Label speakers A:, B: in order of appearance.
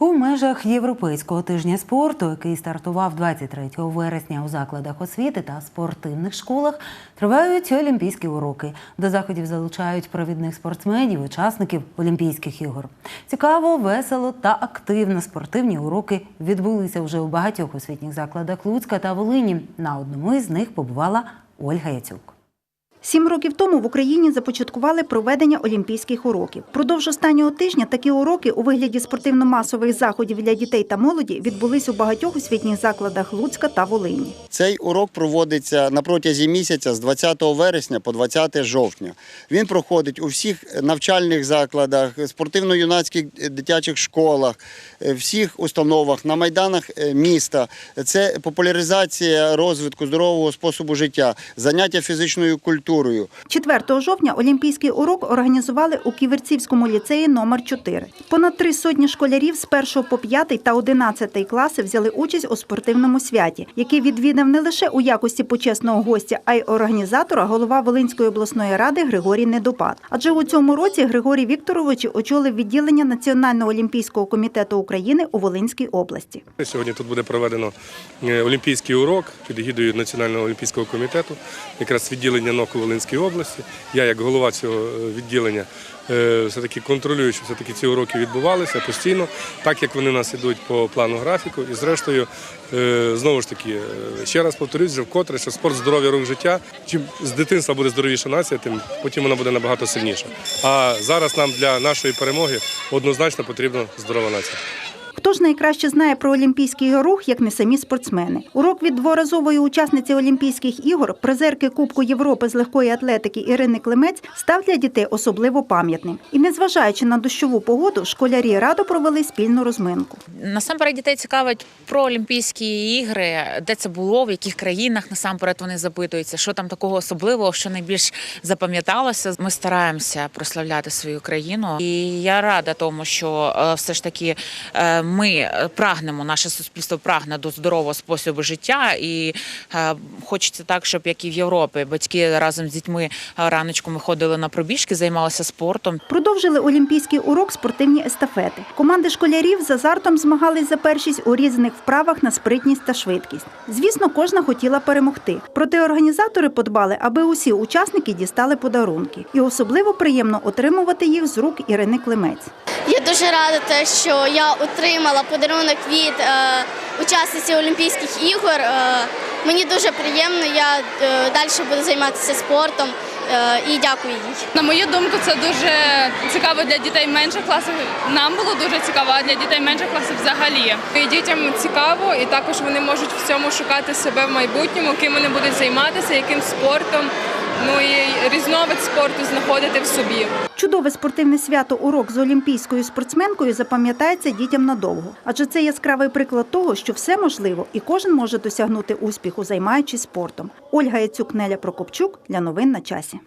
A: У межах Європейського тижня спорту, який стартував 23 вересня у закладах освіти та спортивних школах, тривають олімпійські уроки. До заходів залучають провідних спортсменів, учасників Олімпійських ігор. Цікаво, весело та активно спортивні уроки відбулися вже у багатьох освітніх закладах Луцька та Волині. На одному із них побувала Ольга Яцюк.
B: Сім років тому в Україні започаткували проведення олімпійських уроків. Продовж останнього тижня такі уроки у вигляді спортивно-масових заходів для дітей та молоді відбулись у багатьох освітніх закладах Луцька та Волині.
C: Цей урок проводиться на протязі місяця з 20 вересня по 20 жовтня. Він проходить у всіх навчальних закладах, спортивно-юнацьких дитячих школах, е, всіх установах на майданах е, міста. Це популяризація розвитку здорового способу життя, заняття фізичною культурою.
B: 4 жовтня олімпійський урок організували у Ківерцівському ліцеї номер 4 Понад три сотні школярів з 1 по 5 та 11 класи взяли участь у спортивному святі, який відвідав не лише у якості почесного гостя, а й організатора голова Волинської обласної ради Григорій Недопад. Адже у цьому році Григорій Вікторович очолив відділення Національного олімпійського комітету України у Волинській області.
D: Сьогодні тут буде проведено е, олімпійський урок під егідою Національного олімпійського комітету, якраз відділення НОК Волинській області. Я, як голова цього е, відділення, е, все-таки контролюю, щоб все-таки ці уроки відбувалися постійно, так як вони у нас ідуть по плану графіку. І зрештою, е, знову ж таки, ще раз повторюсь, вже вкотре, що спорт здоров'я рух життя. Чим з дитинства буде здоровіша нація, тим потім вона буде набагато сильніша. А зараз нам для нашої перемоги однозначно потрібна здорова нація.
B: Хто ж найкраще знає про олімпійський рух, як не самі спортсмени? Урок від дворазової учасниці Олімпійських ігор, призерки Кубку Європи з легкої атлетики Ірини Климець, став для дітей особливо пам'ятним. І незважаючи на дощову погоду, школярі радо провели спільну розминку.
E: Насамперед дітей цікавить про Олімпійські ігри, де це було, в яких країнах насамперед вони запитуються, що там такого особливого, що найбільш запам'яталося. Ми стараємося прославляти свою країну, і я рада тому, що е, все ж таки е, ми прагнемо, наше суспільство прагне до здорового способу життя, і е, хочеться так, щоб як і в Європі, батьки разом з дітьми е, раночку ми ходили на пробіжки, займалися спортом.
B: Продовжили олімпійський урок спортивні естафети. Команди школярів з азартом змагались за першість у різних вправах на спритність та швидкість. Звісно, кожна хотіла перемогти. Проте організатори подбали, аби усі учасники дістали подарунки. І особливо приємно отримувати їх з рук Ірини Климець.
F: Я дуже рада, те, що я отримала подарунок від е, учасниці Олімпійських ігор. Е, мені дуже приємно, я е, далі буду займатися спортом і дякую їй.
G: На мою думку, це дуже цікаво для дітей менших класів. Нам було дуже цікаво, а для дітей менших класів взагалі.
H: І дітям цікаво, і також вони можуть в цьому шукати себе в майбутньому, ким вони будуть займатися, яким спортом. Ну і різновид спорту знаходити в собі.
B: Чудове спортивне свято урок з олімпійською спортсменкою запам'ятається дітям надовго, адже це яскравий приклад того, що все можливо, і кожен може досягнути успіху, займаючись спортом. Ольга Яцюк, Неля Прокопчук для новин на часі.